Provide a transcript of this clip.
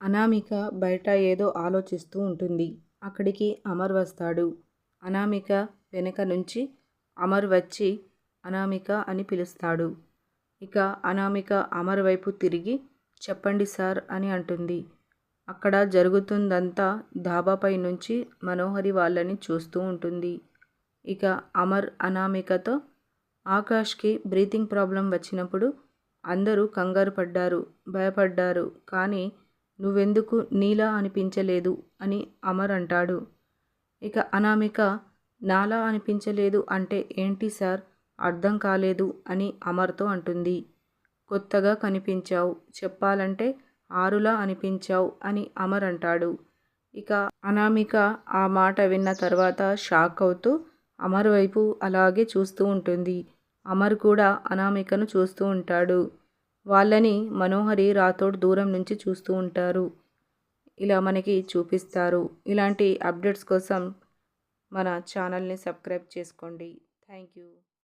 అనామిక బయట ఏదో ఆలోచిస్తూ ఉంటుంది. అక్కడికి అమర్ వస్తాడు. అనామిక వెనక నుంచి అమర్ వచ్చి అనామిక అని పిలుస్తాడు. ఇక అనామిక అమర్ వైపు తిరిగి చెప్పండి సార్ అని అంటుంది. అక్కడ జరుగుతుందంతా ధాబాపై నుంచి మనోహరి వాళ్ళని చూస్తూ ఉంటుంది. ఇక అమర్ అనామికతో ఆకాష్కి బ్రీతింగ్ ప్రాబ్లం వచ్చినప్పుడు అందరూ కంగారు పడ్డారు భయపడ్డారు. కానీ నువ్వెందుకు నీలా అనిపించలేదు అని అమర్ అంటాడు. ఇక అనామిక నాలా అనిపించలేదు అంటే ఏంటి సార్? అర్థం కాలేదు అని అమర్తో అంటుంది. కొత్తగా కనిపించావు. చెప్పాలంటే ఆరులా అనిపించావు అని అమర్ అంటాడు. ఇక అనామిక ఆ మాట విన్న తర్వాత షాక్ అవుతూ అమర్ వైపు అలాగే చూస్తూ ఉంటుంది. అమర్ కూడా అనామికను చూస్తూ ఉంటాడు. వాళ్ళని మనోహరి రాథోడ్ దూరం నుంచి చూస్తూ ఉంటారు. ఇలా మనకి చూపిస్తారు. ఇలాంటి అప్డేట్స్ కోసం మన ఛానల్ని సబ్స్క్రైబ్ చేసుకోండి. Thank you.